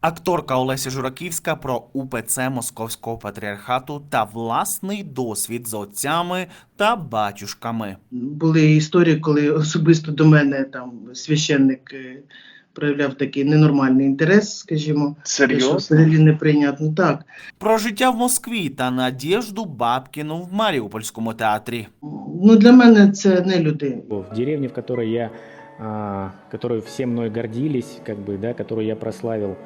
Акторка Олеся Жураківська про УПЦ Московського патріархату та власний досвід з отцями та батюшками. Були історії, коли особисто до мене там священник е, проявляв такий ненормальний інтерес, скажімо, Серйозно? взагалі неприйнятно. Так. Про життя в Москві та Надєжду Бабкіну в Маріупольському театрі. Ну, для мене це не люди. В деревне, в которой я, а, которой все мной гордились, как бы, да, которую я прославил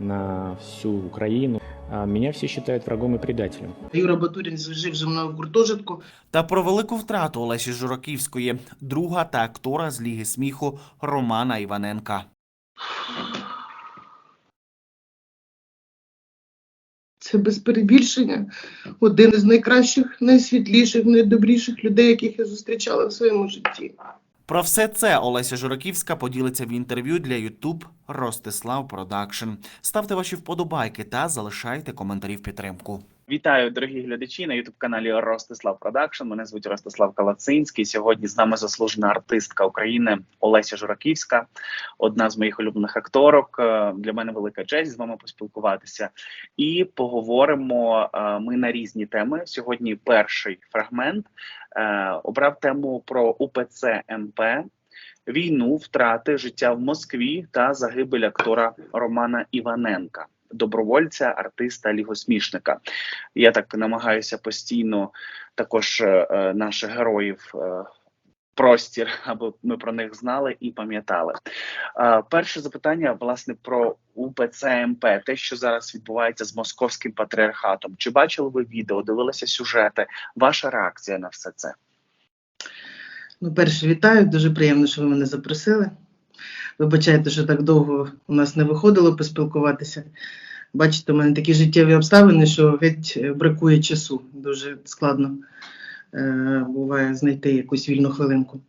на всю Украину, а, меня все считают врагом и предателем. Юра Батурін жив зі мною в гуртожитку. Та про велику втрату Олесі Жураківської, друга та актора з Ліги сміху Романа Іваненка. Це без перебільшення один із найкращих, найсвітліших, найдобріших людей, яких я зустрічала в своєму житті. Про все це Олеся Жураківська поділиться в інтерв'ю для YouTube Ростислав Продакшн. Ставте ваші вподобайки та залишайте коментарі в підтримку. Вітаю, дорогі глядачі на ютуб каналі Ростислав Продакшн. Мене звуть Ростислав Калацинський. Сьогодні з нами заслужена артистка України Олеся Жураківська, одна з моїх улюблених акторок. Е, Для мене велика честь з вами поспілкуватися. І поговоримо е, ми на різні теми. Сьогодні перший фрагмент е, обрав тему про УПЦ МП. Війну, втрати, життя в Москві та загибель актора Романа Іваненка, добровольця, артиста, лігосмішника. Я так намагаюся постійно також е, е, наших героїв е, простір, аби ми про них знали і пам'ятали. Перше запитання власне про УПЦ МП, те, що зараз відбувається з московським патріархатом. Чи бачили ви відео, дивилися сюжети? Ваша реакція на все це? Ну, перше, вітаю, дуже приємно, що ви мене запросили. Вибачайте, що так довго у нас не виходило поспілкуватися. Бачите, у мене такі життєві обставини, що геть е, бракує часу. Дуже складно е, буває знайти якусь вільну хвилинку.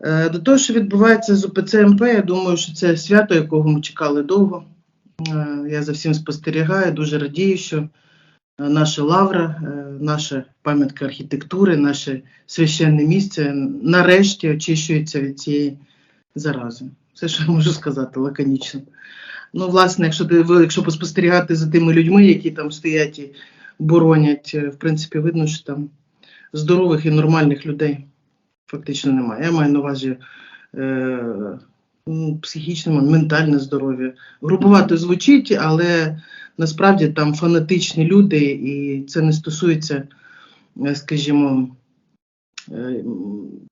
Е, до того, що відбувається з УПЦ МП, я думаю, що це свято, якого ми чекали довго. Е, я за всім спостерігаю, дуже радію, що е, наша лавра, е, наша пам'ятка архітектури, наше священне місце нарешті очищується від цієї зарази. Все, що я можу сказати, лаконічно. Ну, власне, якщо ти якщо поспостерігати за тими людьми, які там стоять і боронять, е, в принципі, видно, що там здорових і нормальних людей фактично немає. Я маю на увазі е, м, психічне, ментальне здоров'я. Грубувато звучить, але насправді там фанатичні люди, і це не стосується, е, скажімо,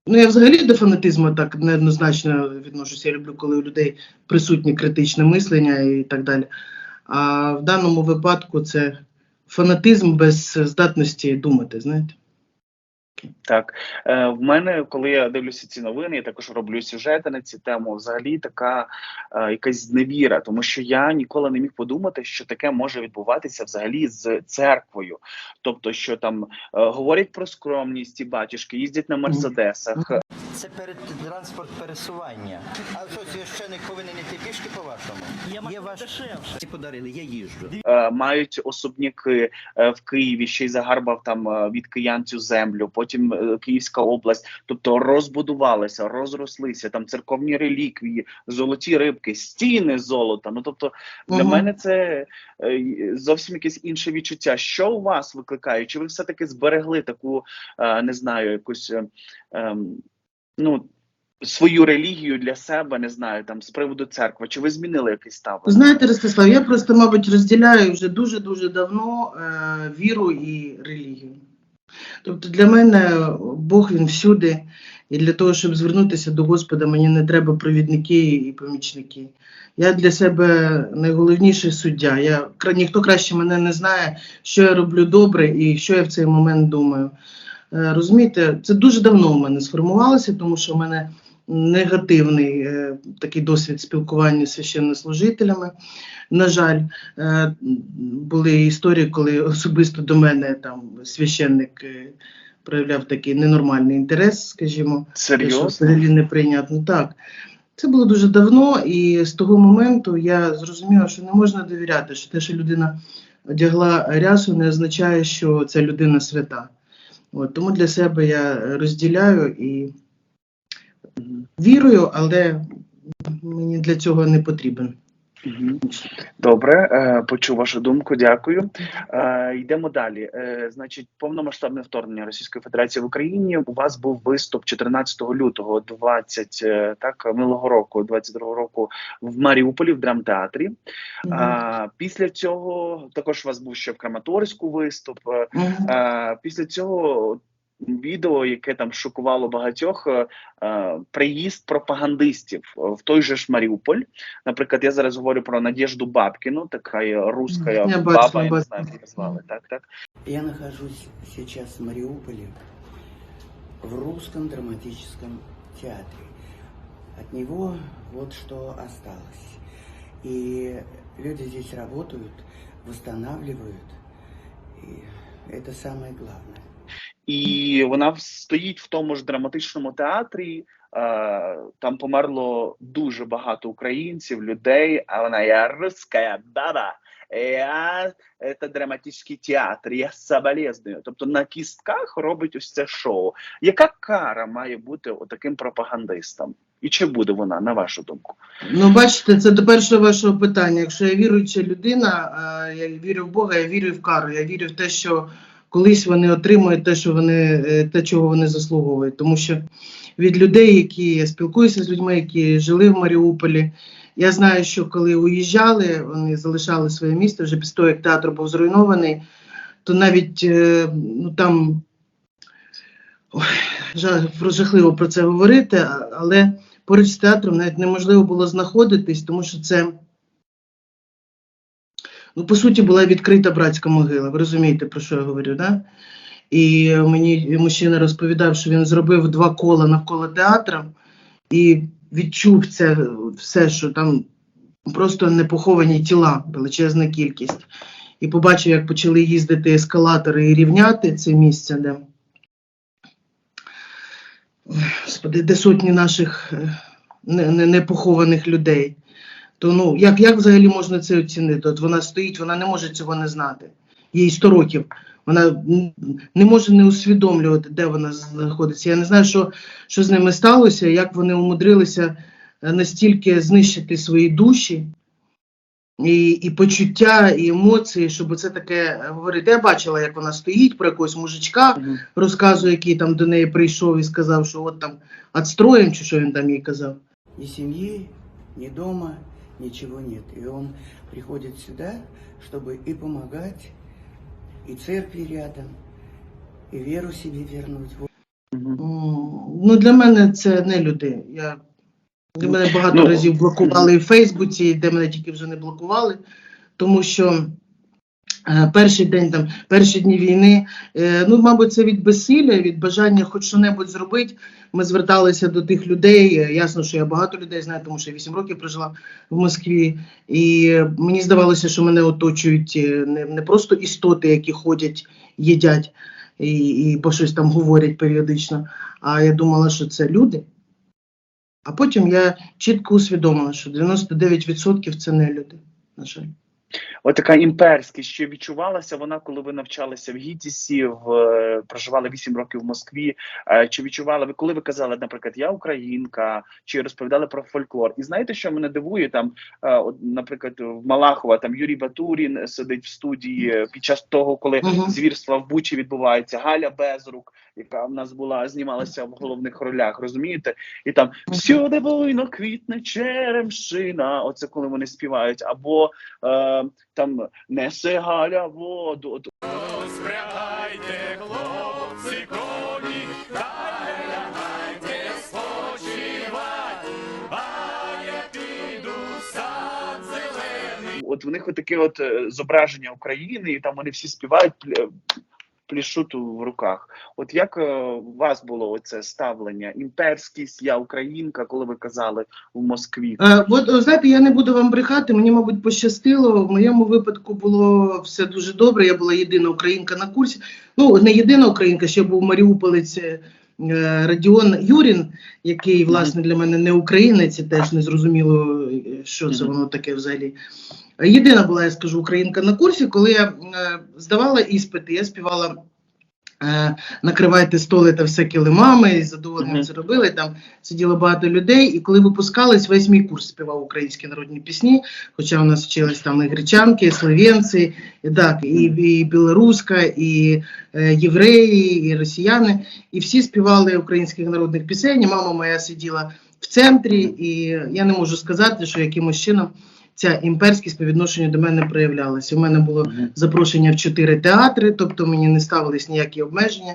ну я взагалі до фанатизму так неоднозначно відношуся. Я люблю, коли у людей присутнє критичне мислення і так далі. А в даному випадку це фанатизм без здатності думати, знаєте. Так, е, в мене, коли я дивлюся ці новини, я також роблю сюжети на цю тему. Взагалі така е, якась зневіра, тому що я ніколи не міг подумати, що таке може відбуватися взагалі з церквою. Тобто, що там е, говорять про скромність і батюшки, їздять на мерседесах. Це перед транспорт пересування. А що священик повинен іти пішки по-вашому? Є ваш дешевше. подарили, я їжджу. е, мають особняки е, в Києві, ще й загарбав там е, від киян цю землю. Потім е, Київська область, тобто розбудувалися, розрослися там церковні реліквії, золоті рибки, стіни золота. Ну тобто для мене це е, зовсім якесь інше відчуття. Що у вас викликає? Чи ви все таки зберегли таку, е, не знаю, якусь е, ем, ну. Свою релігію для себе не знаю там з приводу церкви. Чи ви змінили якийсь ставлення? Знаєте, Ростислав, я просто, мабуть, розділяю вже дуже-дуже давно е, віру і релігію. Тобто для мене Бог він всюди, і для того, щоб звернутися до Господа, мені не треба провідники і помічники. Я для себе найголовніший суддя. Я, ніхто краще мене не знає, що я роблю добре і що я в цей момент думаю. Е, Розумієте, це дуже давно у мене сформувалося, тому що в мене негативний е, такий досвід спілкування з священнослужителями. На жаль, е, були історії, коли особисто до мене там священник е, проявляв такий ненормальний інтерес, скажімо, те, що Серйозно? взагалі неприйнятно. Так. Це було дуже давно, і з того моменту я зрозуміла, що не можна довіряти, що те, що людина одягла рясу, не означає, що ця людина свята. От, тому для себе я розділяю і вірую, але мені для цього не потрібен. Добре, е, почув вашу думку. Дякую. Е, Йдемо далі. Е, Значить, повномасштабне вторгнення Російської Федерації в Україні. У вас був виступ 14 лютого 20, е, так минулого року, 22 року в Маріуполі в драмтеатрі. А, після цього також у вас був ще в Краматорську виступ. Е, Після цього відео, яке там шокувало багатьох, е, е, приїзд пропагандистів в той же ж Маріуполь. Наприклад, я зараз говорю про Надежду Бабкіну, така руська Я бачу, баба, я я не бачу. знаю, як звали. Так, так. Я нахожусь сейчас в Мариуполе, в русском драматическом театре. От него вот что осталось. И люди здесь работают, восстанавливают. И это самое главное. І вона стоїть в тому ж драматичному театрі. Е, там померло дуже багато українців, людей. А вона я руська баба. Я це драматичний театр. Я соболезную. Тобто на кістках робить ось це шоу. Яка кара має бути отаким пропагандистом? І чи буде вона, на вашу думку? Ну, бачите, це до першого вашого питання. Якщо я віруюча людина, я вірю в Бога, я вірю в кару. Я вірю в те, що колись вони отримують те, що вони е, те, чого вони заслуговують. Тому що від людей, які я спілкуюся з людьми, які жили в Маріуполі, я знаю, що коли уїжджали, вони залишали своє місто вже після того, як театр був зруйнований, то навіть е, ну там ой, жах- жахливо про це говорити, але поруч з театром навіть неможливо було знаходитись, тому що це, ну, по суті, була відкрита братська могила. Ви розумієте, про що я говорю, да? І мені мужчина розповідав, що він зробив два кола навколо театра і відчув це все, що там просто непоховані тіла, величезна кількість. І побачив, як почали їздити ескалатори і рівняти це місце, де, де сотні наших е, не- не- непохованих людей. То ну як, як взагалі можна це оцінити? От вона стоїть, вона не може цього не знати. Їй 100 років. Вона не може не усвідомлювати, де вона знаходиться. Я не знаю, що, що з ними сталося, як вони умудрилися е, настільки знищити свої душі і, і почуття, і емоції, щоб це таке говорити. Я бачила, як вона стоїть про якогось мужичка, розказує, який там до неї прийшов і сказав, що от там отстроїм, чи що він там їй казав. Ни семьи, ни дома, ничего нет. И он приходит сюда, чтобы и помогать, и церкви рядом, и веру себе вернуть. Ну, для мене це не люди. Я, для мене багато Ну, разів блокували і в Фейсбуці, де мене тільки вже не блокували, тому що перший день, там, перші дні війни, е, ну, мабуть, це від безсилля, від бажання хоч що-небудь зробити. Ми зверталися до тих людей. Е, Ясно, що я багато людей знаю, тому що я 8 років прожила в Москві. І е, мені здавалося, що мене оточують е, не, не просто істоти, які ходять, їдять і, і бо щось там говорять періодично. А я думала, що це люди. А потім я чітко усвідомила, що 99% це не люди, на жаль. От така імперськість, що відчувалася вона, коли ви навчалися в ГІТІСі, в е, проживали 8 років в Москві. Е, Чи відчували ви, коли ви казали, наприклад, я українка, чи розповідали про фольклор? І знаєте, що мене дивує там, е, от, наприклад, в Малахова там Юрій Батурін сидить в студії під час того, коли звірства в Бучі відбуваються. Галя Безрук, яка в нас була, знімалася в головних ролях, розумієте? І там всюди буйно квітне черемшина. Оце коли вони співають, або е, там несе Галя воду. Спрягайте, хлопці, коні, в. От в них отаке от е, зображення України, і там вони всі співають, плішуть в руках. От як е, у вас було оце ставлення? Імперськість, я українка, коли ви казали в Москві? Е, от, знаєте, я не буду вам брехати, мені, мабуть, пощастило. В моєму випадку було все дуже добре. Я була єдина українка на курсі. Ну, не єдина українка, ще був Маріуполець е, Радіон Юрін, який, власне, для мене не українець, і теж не зрозуміло, е, що це воно таке взагалі. Єдина була, я скажу, українка на курсі, коли я е, здавала іспити, я співала е, накривайте столи та все килимами, і з задоволенням це робили. Там сиділо багато людей. І коли випускались, весь мій курс співав українські народні пісні. Хоча у нас вчились там і гречанки, і словенці, і так, і, і білоруська, і е, євреї, і росіяни. І всі співали українських народних пісень. І мама моя сиділа в центрі, і я не можу сказати, що якимось чином ця імперськість по відношенню до мене проявлялася. У мене було запрошення в чотири театри, тобто мені не ставились ніякі обмеження.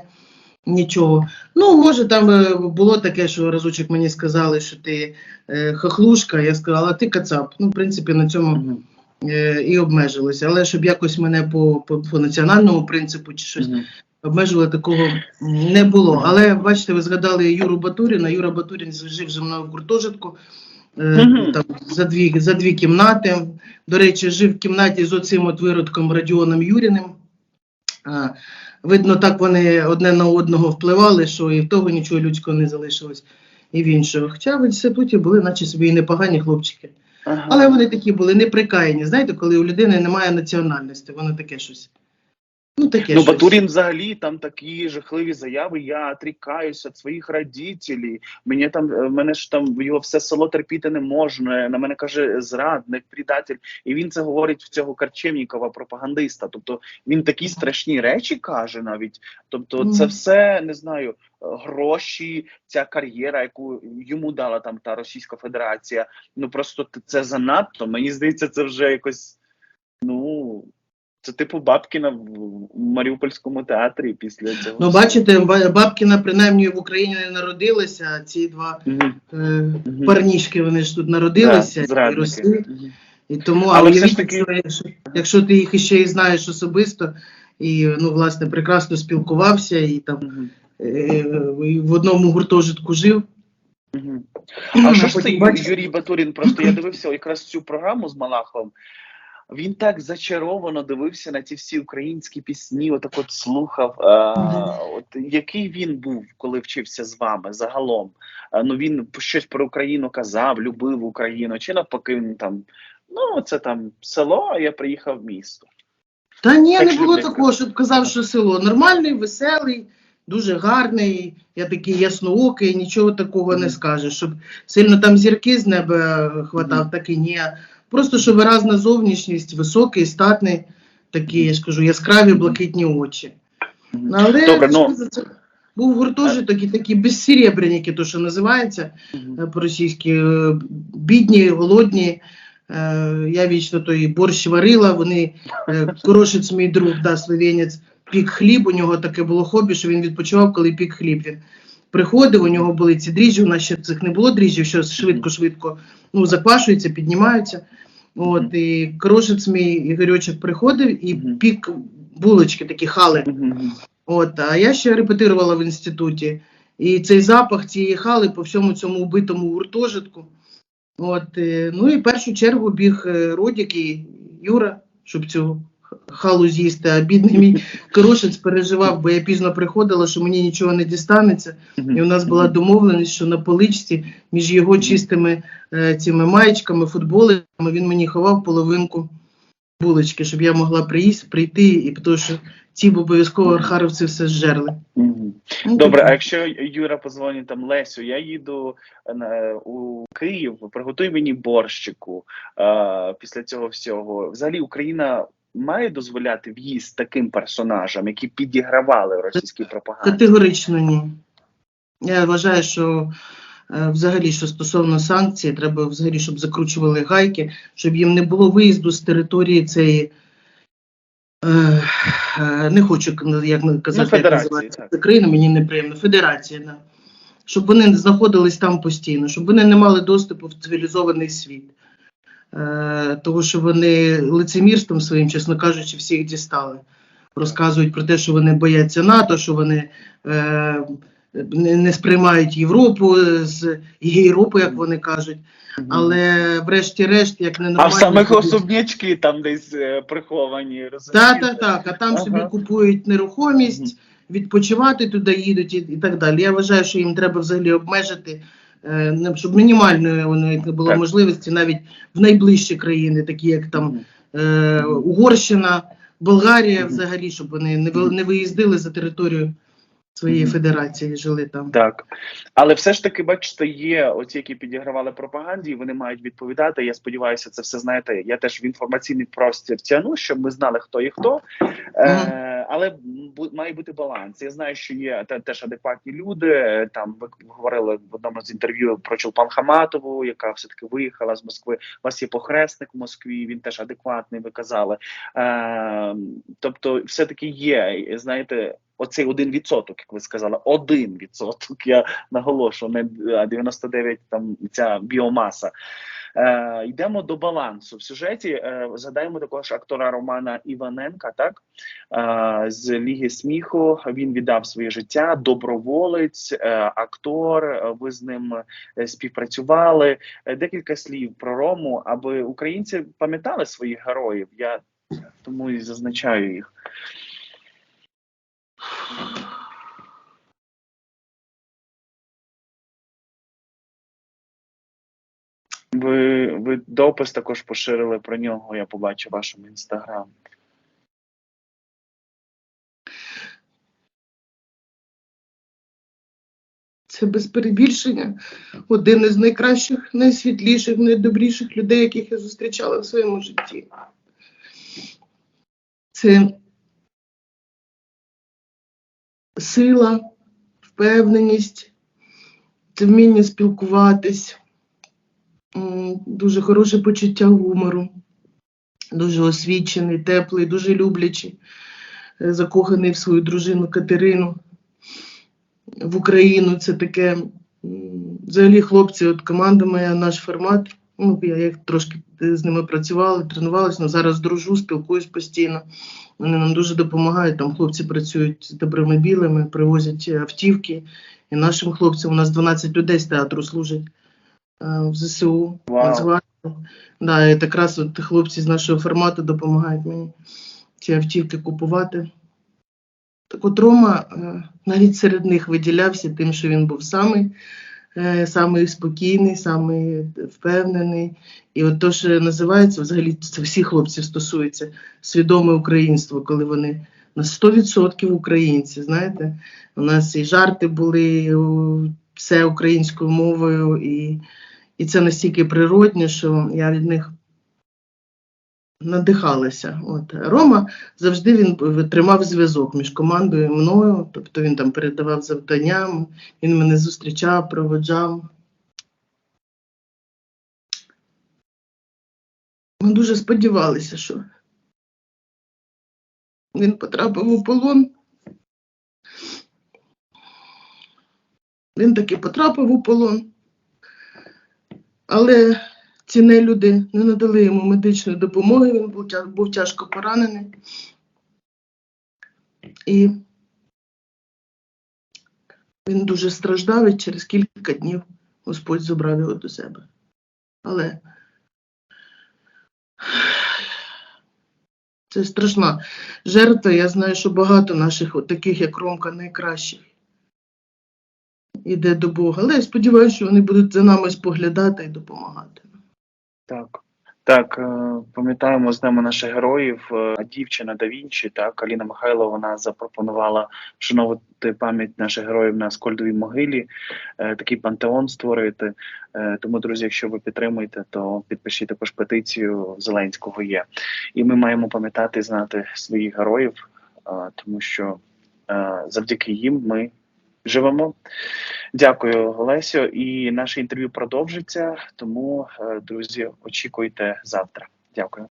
Нічого. Ну, може, там е, було таке, що разочок мені сказали, що ти е, хохлушка. Я сказала, ти кацап. Ну, в принципі, на цьому е, і обмежилося. Але щоб якось мене по, по, по національному принципу чи щось Мгм. обмежували, такого не було. Але бачите, ви згадали Юру Батуріна. Юра Батурін жив зі мною в гуртожитку. Е, Там, за, дві, за дві кімнати. До речі, жив в кімнаті з оцим от виродком Радіоном Юріним. А, видно, так вони одне на одного впливали, що і в того нічого людського не залишилось, і в іншого. Хоча в інституті були, наче собі і непогані хлопчики. Ага. Але вони такі були неприкаяні. Знаєте, коли у людини немає національності, воно таке щось. Ну, таке Ну, щось. Батурин взагалі там такі жахливі заяви. Я отрікаюся від своїх родителей. Мені там е, мене ж там його все село терпіти не можна. На мене каже зрадник, предатель. І він це говорить в цього Карчевнікова, пропагандиста. Тобто він такі страшні речі каже навіть. Тобто, це все не знаю. Гроші, ця кар'єра, яку йому дала там та Російська Федерація. Ну просто це занадто. Мені здається, це вже якось. Ну це типу Бабкіна в Маріупольському театрі після цього. Ну, бачите, Ба- Бабкіна принаймні в Україні не народилася, а ці два Мгм. е, Мгм. парнішки вони ж тут народилися Да, і росли. І тому, Але але уявіть, таки- якщо, якщо, ти їх іще і знаєш особисто, і ну, власне, прекрасно спілкувався, і там Мгм. е, і в одному гуртожитку жив. Мгм. Ну, А що ж потім Юрій Батурін? Просто я дивився якраз цю програму з Малаховим. Він так зачаровано дивився на ті всі українські пісні, отак от слухав. А, от який він був, коли вчився з вами загалом? А, ну він щось про Україну казав, любив Україну, чи навпаки він там. Ну, це там село, а я приїхав в місто. Та ні, Так не було такого, щоб казав, що село нормальний, веселий, дуже гарний. Я такий ясноокий, нічого такого не скажеш. Щоб сильно там зірки з неба хватав, так і ні. Просто що виразна зовнішність, високий, статний, такі, я ж кажу, яскраві блакитні очі. Ну, Але Добре, ну- це? був гуртожиток і такі безсеребряники, то що називається е, по-російськи, е, бідні, голодні. Е, Я вічно той борщ варила, вони, Корошець, мій друг, да, словенець, пік хліб, у нього таке було хобі, що він відпочивав, коли пік хліб. Він приходив, у нього були ці дріжджі, у нас ще цих не було дріжджів, що швидко-швидко ну, заквашуються, піднімаються. От, і Корошець мій Ігорьочок приходив і пік булочки, такі хали. От, а я ще репетирувала в інституті. І цей запах цієї хали по всьому цьому вбитому гуртожитку. От, е, ну і в першу чергу біг е, Родік і Юра, щоб халу з'їсти. А бідний мій Корошець переживав, бо я пізно приходила, що мені нічого не дістанеться. І у нас була домовленість, що на поличці між його чистими е, цими маєчками, футболиками він мені ховав половинку булочки, щоб я могла приїсти, прийти, і тому що ті б обов'язково архаровці все зжерли. Ну, Добре, а якщо Юра позвонить там Лесю, я їду на, у Київ, приготуй мені борщику е, після цього всього. Взагалі Україна має дозволяти в'їзд таким персонажам, які підігравали російській пропаганді? Категорично ні. Я вважаю, що е, взагалі, що стосовно санкцій, треба взагалі, щоб закручували гайки, щоб їм не було виїзду з території цієї. Е, е, не хочу як казати, Ну, федерації, називається країна, мені неприємно. Федерація, да. щоб вони знаходились там постійно, щоб вони не мали доступу в цивілізований світ. Е, того, що вони лицемірством своїм, чесно кажучи, всіх дістали. Розказують про те, що вони бояться НАТО, що вони е, не, не сприймають Європу з Європу, як вони кажуть. Але врешті-решт, як а ненормально... в самих особнячки там десь е, приховані, так, так, так. А там Ага. собі купують нерухомість, відпочивати туди їдуть і, і так далі. Я вважаю, що їм треба взагалі обмежити, не- щоб мінімальної вони було можливості навіть в найближчі країни, такі як там е, Угорщина, Болгарія, взагалі, щоб вони не виїздили за територію своєї федерації, жили там. Так, але все ж таки, бачите, є оці, які підігравали пропаганді, і вони мають відповідати. Я сподіваюся, це все знаєте. Я теж в інформаційний простір тяну, щоб ми знали, хто і хто. Е, але бу- має бути баланс. Я знаю, що є те- теж адекватні люди. Там ви говорили в одному з інтерв'ю про Чулпан Хаматову, яка все таки виїхала з Москви. У вас є похресник в Москві. Він теж адекватний. Ви казали. Е, тобто, все таки є. Знаєте. Оцей один відсоток, як ви сказали, один відсоток. Я наголошую, не а 99 там ця біомаса. Е, йдемо до балансу в сюжеті. Е, згадаємо також актора Романа Іваненка, так е, з Ліги сміху. Він віддав своє життя, доброволець, е, актор. е, Ви з ним е, співпрацювали. Е, Декілька слів про Рому, аби українці пам'ятали своїх героїв. Я тому і зазначаю їх. Ви, допис також поширили про нього. Я побачив в вашому інстаграмі. Це без перебільшення один із найкращих, найсвітліших, найдобріших людей, яких я зустрічала в своєму житті. Це сила, впевненість, це вміння спілкуватись, дуже хороше почуття гумору, дуже освічений, теплий, дуже люблячий, е, закоханий в свою дружину Катерину в Україну. Це таке взагалі хлопці, от команда моя, наш формат. Ну, я як трошки е, з ними працювала, тренувалася, але зараз дружу, спілкуюсь постійно. Вони нам дуже допомагають. Там хлопці працюють з добрими білими, привозять е, автівки. І нашим хлопцям у нас 12 людей з театру служать е, в ЗСУ. Нацгвардії. Да, і якраз от хлопці з нашого формату допомагають мені ці автівки купувати. Так от Рома е, навіть серед них виділявся тим, що він був самий, е, самий спокійний, самий впевнений. І от то, що називається, взагалі це всіх хлопців стосується свідоме українство, коли вони на 100% українці. Знаєте, у нас і жарти були, все українською мовою, і, і це настільки природне, що я від них надихалася. От Рома завжди він тримав зв'язок між командою і мною, тобто він там передавав завдання, він мене зустрічав, проводжав. Ми дуже сподівалися, що він потрапив у полон. Він таки потрапив у полон, але ці нелюди не надали йому медичної допомоги, він був, тяжко поранений. І він дуже страждав і через кілька днів Господь забрав його до себе. Але це страшна жертва. Я знаю, що багато наших, таких як Ромка, найкращих, іде до Бога. Але я сподіваюся, що вони будуть за нами споглядати і допомагати. Так. Так, е, пам'ятаємо з нами наших героїв. Е, Дівчина да Вінчі, так, Аліна Михайлова вона запропонувала вшановувати пам'ять наших героїв на Скольдовій могилі, е, такий пантеон створити. Тому, друзі, якщо ви підтримуєте, то підпишіть також петицію Зеленського є. І ми маємо пам'ятати знати своїх героїв, тому що завдяки їм ми живемо. Дякую, Олесю. І наше інтерв'ю продовжиться. Тому, е, друзі, очікуйте завтра. Дякую.